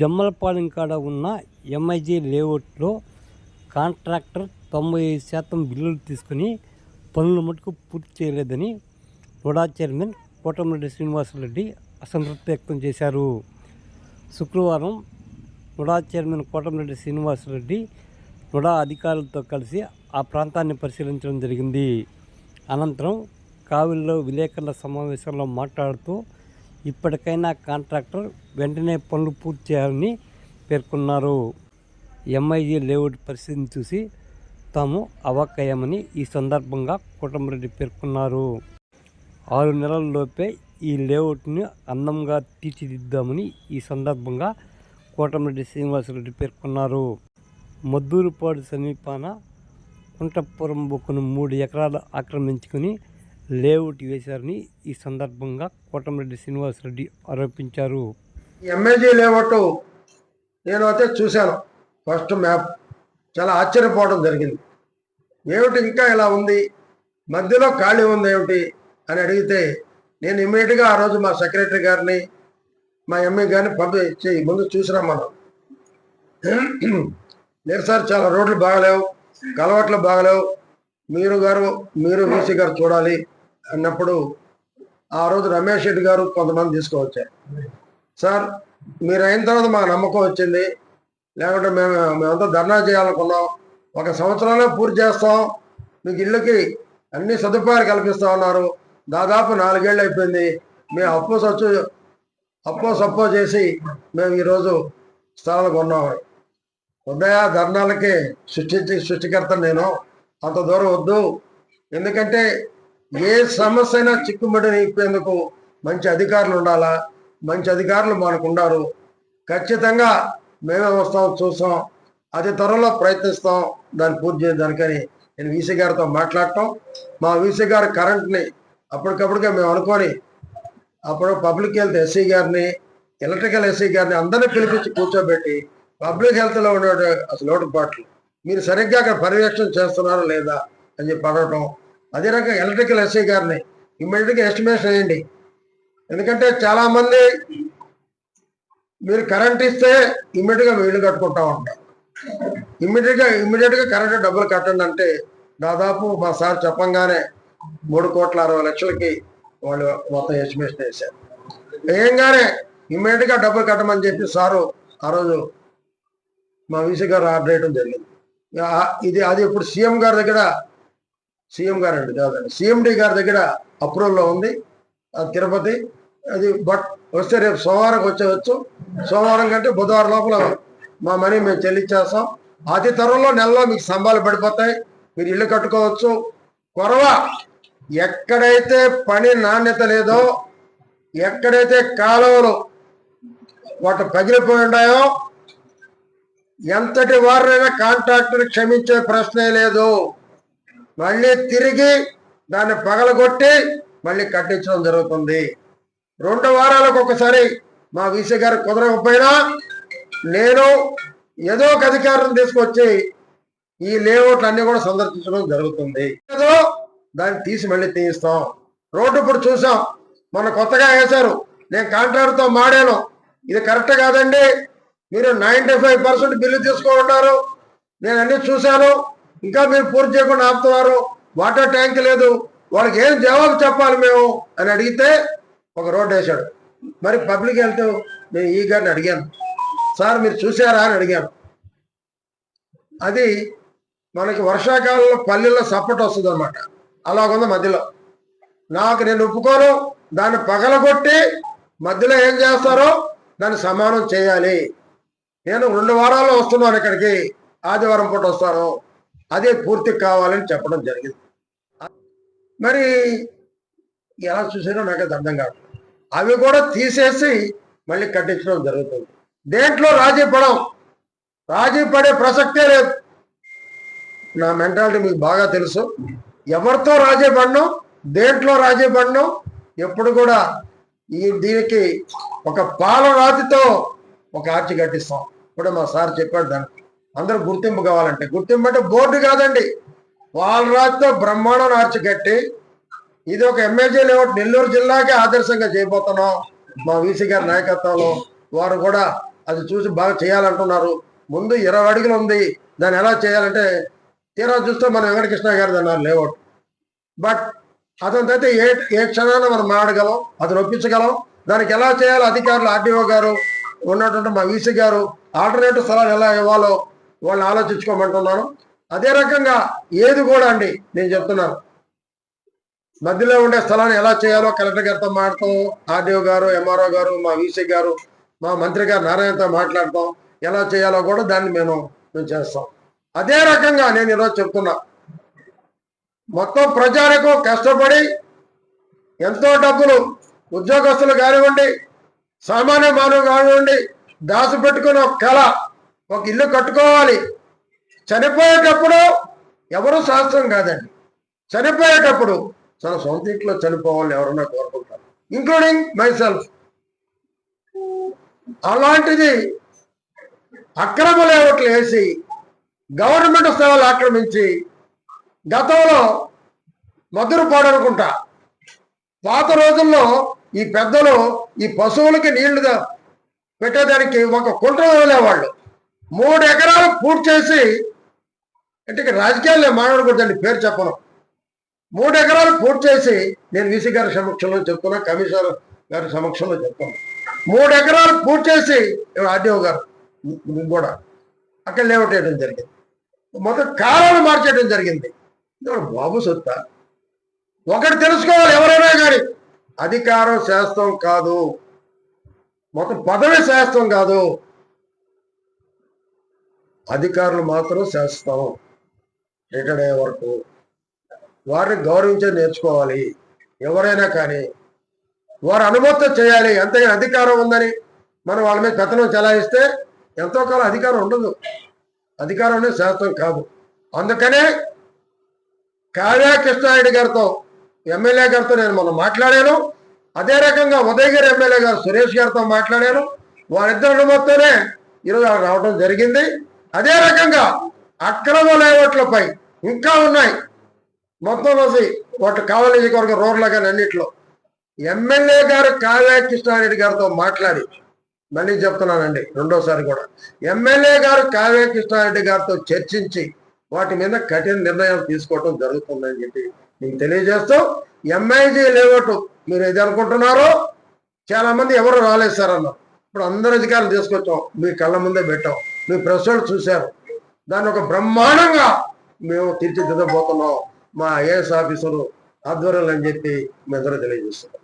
జమ్మలపాలెం కాడ ఉన్న ఎంఐజీ లేఅవుట్లో కాంట్రాక్టర్ తొంభై ఐదు శాతం బిల్లులు తీసుకుని పనులు మటుకు పూర్తి చేయలేదని నుడా చైర్మన్ కోటమిరెడ్డి శ్రీనివాసరెడ్డి అసంతృప్తి వ్యక్తం చేశారు. శుక్రవారం NUDA chairman Kotamreddy Srinivasa Reddy NUDA అధికారులతో కలిసి ఆ ప్రాంతాన్ని పరిశీలించడం జరిగింది. అనంతరం కావిల్లో విలేకరుల సమావేశంలో మాట్లాడుతూ ఇప్పటికైనా కాంట్రాక్టర్ వెంటనే పనులు పూర్తి చేయాలని పేర్కొన్నారు. ఎంఐజీ లేఅవుట్ పరిస్థితిని చూసి తాము అవాక్కయ్యామని ఈ సందర్భంగా కోటమిరెడ్డి పేర్కొన్నారు. ఆరు నెలల్లోపే ఈ లేఅవుట్ని అందంగా తీర్చిదిద్దామని ఈ సందర్భంగా కోటమిరెడ్డి శ్రీనివాసరెడ్డి పేర్కొన్నారు. మద్దూరుపాడు సమీపాన కుంటపురం బొక్కును మూడు ఎకరాలు ఆక్రమించుకుని లేఅవుట్ వేశారని ఈ సందర్భంగా కోటమిరెడ్డి శ్రీనివాసరెడ్డి ఆరోపించారు. ఎంఏజీ లేఅవుట్ నేను అయితే చూశాను. First map. చాలా ఆశ్చర్యపోవడం జరిగింది. ఏమిటి ఇంకా ఇలా ఉంది? మధ్యలో ఖాళీ ఉంది ఏమిటి? అని అడిగితే నేను ఇమ్మీడియట్గా ఆ రోజు మా సెక్రటరీ గారిని మా ఎంఏ గారిని పంపించి ముందు చూసినాం మనం లేదు సార్ చాలా రోడ్లు బాగలేవు కలవట్లు బాగలేవు. మీరు గారు మీరు వీసీ గారు చూడాలి. అన్నప్పుడు ఆ రోజు రమేష్ రెడ్డి గారు కొంతమంది తీసుకువచ్చారు. సార్ మీరు అయిన తర్వాత మాకు నమ్మకం వచ్చింది. లేకుంటే మేము మేమంతా ధర్నా చేయాలనుకున్నాం. ఒక సంవత్సరంలో పూర్తి చేస్తాం. మీకు ఇళ్ళకి అన్ని సదుపాయాలు కల్పిస్తా ఉన్నారు. దాదాపు నాలుగేళ్ళు అయిపోయింది. మేము అప్పు సచ్చు అప్పో సప్పో చేసి మేము ఈరోజు స్థలాలు కొన్నాం. ఉదయ ధర్నాలకి సృష్టించి సృష్టికర్త నేను. అంత దూరం వద్దు. ఎందుకంటే ఏ సమస్య అయినా చిక్కుబడి ఇప్పేందుకు మంచి అధికారులు ఉండాలా? మంచి అధికారులు మనకు ఉన్నారు ఖచ్చితంగా మేమే వస్తాం చూస్తాం. అతి త్వరలో ప్రయత్నిస్తాం. దాన్ని పూర్తి చేయడానికని నేను వీసీ గారితో మాట్లాడటం. మా వీసీ గారి కరెంట్ని అప్పటికప్పుడుగా మేము అనుకొని అప్పుడు పబ్లిక్ హెల్త్ ఎస్సీ గారిని ఎలక్ట్రికల్ ఎస్సీ గారిని అందరినీ పిలిపించి కూర్చోబెట్టి పబ్లిక్ హెల్త్లో ఉండే అసలు లోటుపాట్లు. మీరు సరిగ్గా అక్కడ పర్యవేక్షణ చేస్తున్నారా లేదా అని చెప్పి అడగటం. అదే రకంగా ఎలక్ట్రికల్ ఎస్సీ గారిని. ఇమ్మీడియట్గా ఎస్టిమేషన్ వేయండి. ఎందుకంటే చాలామంది మీరు కరెంట్ ఇస్తే ఇమ్మీడియట్గా వీళ్ళు కట్టుకుంటా ఉంటారు. ఇమ్మీడియట్గా ఇమ్మీడియట్గా కరెంట్ డబ్బులు కట్టండి అంటే దాదాపు మా సార్ చెప్పంగానే మూడు కోట్ల అరవై లక్షలకి వాళ్ళు మొత్తం ఎస్టిమేషన్ వేశారు. వేయంగానే ఇమ్మీడియట్గా డబ్బులు కట్టమని చెప్పి సారు ఆ రోజు మా వీసీ గారు ఆర్డర్ వేయడం జరిగింది. ఇది అది ఇప్పుడు సీఎం గారి దగ్గర సీఎం గారు అండి కాదండి సిఎండి గారి దగ్గర అప్రూవల్లో ఉంది తిరుపతి అది బట్ వస్తే రేపు సోమవారం వచ్చేవచ్చు సోమవారం కంటే బుధవారం లోపల మా మనీ మేము చెల్లించేస్తాం. అతి త్వరలో నెలలో మీకు స్తంభాలు పడిపోతాయి మీరు ఇల్లు కట్టుకోవచ్చు. కొరవ ఎక్కడైతే పని నాణ్యత లేదో ఎక్కడైతే కాలువలు వాటి పగిలిపోయి ఉన్నాయో ఎంతటి వారినైనా కాంట్రాక్టర్ క్షమించే ప్రశ్నే లేదు. మళ్ళీ తిరిగి దాన్ని పగలగొట్టి మళ్ళీ కట్టించడం జరుగుతుంది. రెండు వారాలకు ఒకసారి మా వీసీ గారు కుదరకపోయినా నేను ఏదో ఒక అధికారం తీసుకొచ్చి ఈ లేఅవుట్లు అన్ని కూడా సందర్శించడం జరుగుతుంది. ఏదో దాన్ని తీసి మళ్ళీ తీయిస్తాం. రోడ్డు ఇప్పుడు చూసాం. మొన్న కొత్తగా వేశారు. నేను కాంట్రాక్టర్తో మాడాను. ఇది కరెక్ట్ కాదండి. మీరు నైంటీ ఫైవ్ పర్సెంట్ బిల్లు తీసుకుంటున్నారు నేను అన్ని చూశాను. ఇంకా మీరు పూర్తి చేయకుండా ఆపుతున్నారు. వాటర్ ట్యాంక్ లేదు. వాళ్ళకి ఏం జవాబు చెప్పాలి మేము అని అడిగితే ఒక రోడ్డు వేశాడు. మరి పబ్లిక్ హెల్త్ నేను ఈ గారిని అడిగాను. సార్ మీరు చూసారా అని అడిగాను. అది మనకి వర్షాకాలంలో పల్లెల్లో సపోర్ట్ వస్తుంది అనమాట అలాగుంది మధ్యలో. నాకు నేను ఒప్పుకోను. దాన్ని పగలగొట్టి మధ్యలో ఏం చేస్తారో దాన్ని సమానం చేయాలి. నేను రెండు వారాల్లో వస్తున్నాను ఇక్కడికి. ఆదివారం పూట వస్తాను అదే పూర్తి కావాలని చెప్పడం జరిగింది. మరి ఎలా చూసినా నాకు అది అర్థం కాదు. అవి కూడా తీసేసి మళ్ళీ కట్టించడం జరుగుతుంది. దేంట్లో రాజీ పడం రాజీ పడే ప్రసక్తే లేదు. నా మెంటాలిటీ మీకు బాగా తెలుసు. ఎవరితో రాజీ పడను దేంట్లో రాజీ పడను ఎప్పుడు కూడా ఈ దీనికి ఒక పాలరాతితో ఒక ఆర్చి కట్టిస్తాం. ఇప్పుడు మా సార్ చెప్పాడు దానికి. అందరూ గుర్తింపు కావాలంటే. గుర్తింపు అంటే బోర్డు కాదండి. పాలరాతితో బ్రహ్మాండం ఆర్చి కట్టి ఇది ఒక ఎమ్మెల్యే లేఅవుట్ నెల్లూరు జిల్లాకే ఆదర్శంగా చేయబోతున్నాం. మా వీసీ గారి నాయకత్వంలో వారు కూడా అది చూసి బాగా చేయాలంటున్నారు. ముందు ఇరవై అడుగులు ఉంది. దాన్ని ఎలా చేయాలంటే తీరా చూస్తే మన వెంకటకృష్ణ గారిది అన్నారు లేఅవుట్. బట్ అతని అయితే ఏ ఏ క్షణాన మనం మాడగలం అతను ఒప్పించగలం దానికి ఎలా చేయాలో అధికారులు ఆర్డీఓ గారు ఉన్నటువంటి మా వీసీ గారు ఆల్టర్నేటివ్ స్థలాలు ఎలా ఇవ్వాలో వాళ్ళని ఆలోచించుకోమంటున్నాను. అదే రకంగా ఏది కూడా అండి నేను చెప్తున్నాను. మధ్యలో ఉండే స్థలాన్ని ఎలా చేయాలో కలెక్టర్ గారితో మాట్లాడతాం ఆర్డీఓ గారు ఎంఆర్ఓ గారు మా వీసీ గారు మా మంత్రి గారు నారాయణతో మాట్లాడతాం ఎలా చేయాలో కూడా దాన్ని మేము మేము చేస్తాం. అదే రకంగా నేను ఈరోజు చెప్తున్నా. మొత్తం ప్రజలకు కష్టపడి ఎంతో డబ్బులు ఉద్యోగస్తులు కానివ్వండి సామాన్య మానవులు కానివ్వండి దాచిపెట్టుకున్న కళ ఒక ఇల్లు కట్టుకోవాలి. చనిపోయేటప్పుడు ఎవరు శాస్త్రం కాదండి. చనిపోయేటప్పుడు తన సొంత ఇంట్లో చనిపోవాలని ఎవరన్నా కోరుకుంటారు. ఇంక్లూడింగ్ మై సెల్ఫ్ అలాంటిది అక్రమ లేవట్లు వేసి గవర్నమెంట్ స్థలాలు ఆక్రమించి గతంలో మధురపాడు అనుకుంటా పాత రోజుల్లో ఈ పెద్దలు ఈ పశువులకి నీళ్ళు పెట్టేదానికి ఒక కుంట వదిలేవాళ్ళు. మూడు ఎకరాలు పూర్తి చేసి అంటే రాజకీయాల్లో మాట్లాడకూడదండి పేరు చెప్పను. మూడు ఎకరాలు పూర్తి చేసి నేను వీసీ గారి సమక్షంలో చెప్తున్నా కమిషనర్ గారి సమక్షంలో చెప్తున్నా మూడు ఎకరాలు పూర్తి చేసి ఆర్డీఓ గారు కూడా అక్కడ లేఅవుట్ వేయడం జరిగింది. మొత్తం కాలాలు మార్చేయడం జరిగింది. బాబు సత్తా. ఒకటి తెలుసుకోవాలి ఎవరైనా కానీ. అధికారం శాస్త్రం కాదు. మొత్తం పదవి శాస్త్రం కాదు. అధికారులు మాత్రం చేస్తాం. రిటైర్డ్ అయ్యే వరకు. వారిని గౌరవించే నేర్చుకోవాలి. ఎవరైనా కానీ వారు అనుమతి చేయాలి. అంతేగాని అధికారం ఉందని మనం వాళ్ళ మీద పెత్తనం చెలాయిస్తే ఎంతో కాలం అధికారం ఉండదు. అధికారం అనేది శాస్త్రం కాదు. అందుకనే కావ్య కృష్ణారెడ్డి గారితో ఎమ్మెల్యే గారితో నేను మనం మాట్లాడాను. అదే రకంగా ఉదయగిరి ఎమ్మెల్యే గారు సురేష్ గారితో మాట్లాడాను. వారిద్దరు అనుమతితోనే ఈరోజు రావడం జరిగింది. అదే రకంగా అక్రమ లేవట్లపై ఇంకా ఉన్నాయి. మొత్తం వచ్చి వాటి కావలి నియోజకవర్గం రోడ్ల కానీ అన్నింటిలో. ఎమ్మెల్యే గారు కావ్య కృష్ణారెడ్డి గారితో మాట్లాడి మళ్ళీ చెప్తున్నానండి రెండోసారి కూడా. ఎమ్మెల్యే గారు కావ్య కృష్ణారెడ్డి గారితో చర్చించి వాటి మీద కఠిన నిర్ణయం తీసుకోవటం జరుగుతుందని చెప్పి మీకు తెలియజేస్తూ ఎంఐజీ లేవటు మీరు ఏది అనుకుంటున్నారో చాలా మంది ఎవరు రాలేదు సార్ అన్నారు. ఇప్పుడు అందరు అధికారులు తీసుకొచ్చాం మీ కళ్ళ ముందే పెట్టాం. మీ ప్రశ్నలు చూశారు. దాన్ని ఒక బ్రహ్మాండంగా మేము తీర్చిదిద్దబోతున్నాం. మా ఐఏఎస్ ఆఫీసరు ఆధ్వర్యంలో అని చెప్పి మీ అందరూ తెలియజేస్తున్నాం.